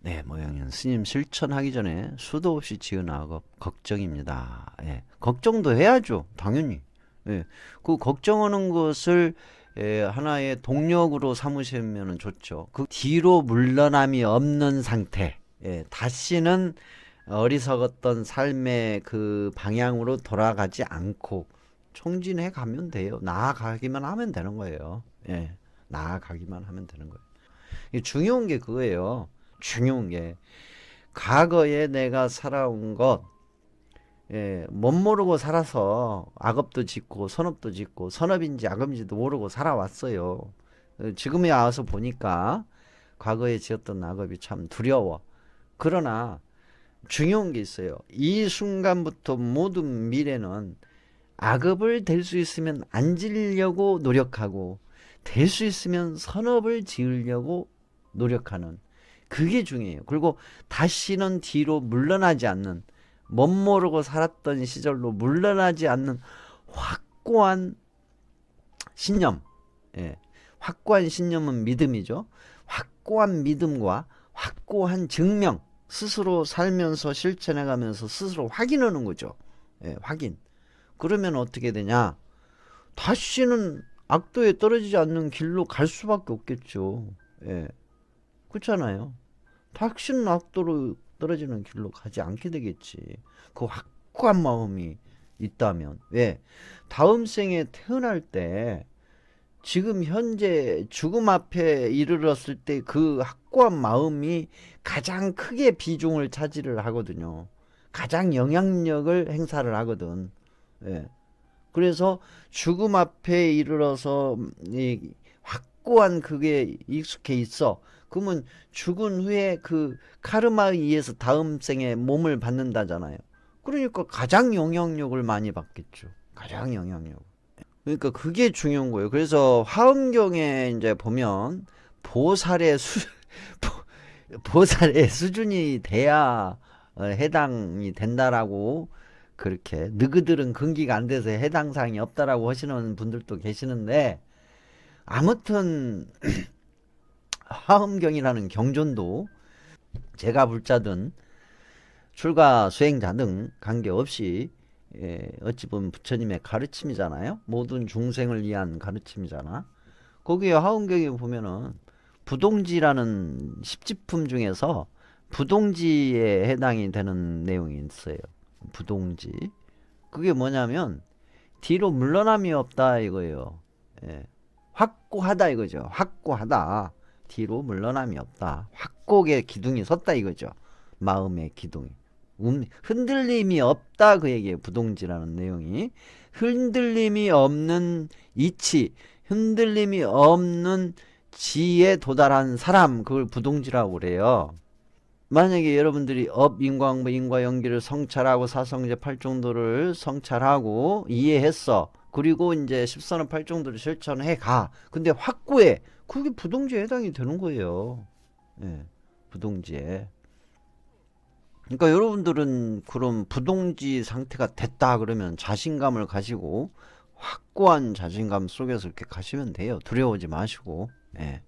네, 모양은 스님 실천하기 전에 수도 없이 지은 악업 걱정입니다. 예, 걱정도 해야죠, 당연히. 예, 그 걱정하는 것을 예, 하나의 동력으로 삼으시면 좋죠. 그 뒤로 물러남이 없는 상태. 예, 다시는 어리석었던 삶의 그 방향으로 돌아가지 않고 총진해 가면 돼요. 나아가기만 하면 되는 거예요. 예, 나아가기만 하면 되는 거예요. 중요한 게 그거예요. 중요한 게 과거에 내가 살아온 것, 예, 못 모르고 살아서 악업도 짓고 선업도 짓고 선업인지 악업인지도 모르고 살아왔어요. 어, 지금에 와서 보니까 과거에 지었던 악업이 참 두려워. 그러나 중요한 게 있어요. 이 순간부터 모든 미래는 악업을 될 수 있으면 안 지려고 노력하고 될 수 있으면 선업을 지으려고 노력하는 그게 중요해요. 그리고 다시는 뒤로 물러나지 않는 못 모르고 살았던 시절로 물러나지 않는 확고한 신념. 예. 확고한 신념은 믿음이죠. 확고한 믿음과 확고한 증명. 스스로 살면서 실천해 가면서 스스로 확인하는 거죠. 예, 확인. 그러면 어떻게 되냐? 다시는 악도에 떨어지지 않는 길로 갈 수밖에 없겠죠. 예. 그렇잖아요. 다시는 악도로 떨어지는 길로 가지 않게 되겠지. 그 확고한 마음이 있다면. 왜? 다음 생에 태어날 때 지금 현재 죽음 앞에 이르렀을 때 그 확고한 마음이 가장 크게 비중을 차지를 하거든요. 가장 영향력을 행사를 하거든. 예. 그래서 죽음 앞에 이르러서 이 확고한 그게 익숙해 있어. 그러면 죽은 후에 그 카르마에 의해서 다음 생에 몸을 받는다잖아요. 그러니까 가장 영향력을 많이 받겠죠. 가장 영향력. 그러니까 그게 중요한 거예요. 그래서 화엄경에 이제 보면 보살의 수 보- 보살의 수준이 돼야 어, 해당이 된다라고 그렇게 너희들은 근기가 안 돼서 해당 사항이 없다라고 하시는 분들도 계시는데 아무튼 화엄경이라는 경전도 제가 불자든 출가 수행자 등 관계없이 예, 어찌 보면 부처님의 가르침이잖아요. 모든 중생을 위한 가르침이잖아. 거기에 화엄경에 보면은 부동지라는 십지품 중에서 부동지에 해당이 되는 내용이 있어요. 부동지. 그게 뭐냐면 뒤로 물러남이 없다 이거예요. 예. 확고하다 이거죠. 확고하다. 뒤로 물러남이 없다. 확고하게 기둥이 섰다 이거죠. 마음의 기둥이. 음, 흔들림이 없다 그 얘기예요. 부동지라는 내용이. 흔들림이 없는 이치, 흔들림이 없는 지에 도달한 사람, 그걸 부동지라고 그래요. 만약에 여러분들이 업, 인광, 인과 연기를 성찰하고 사성제 팔정도를 성찰하고 이해했어. 그리고 이제 십선업 팔정도를 실천해 가. 근데 확고해. 그게 부동지에 해당이 되는 거예요. 예, 부동지에. 그러니까 여러분들은 그런 부동지 상태가 됐다 그러면 자신감을 가지고 확고한 자신감 속에서 이렇게 가시면 돼요. 두려워하지 마시고. 예.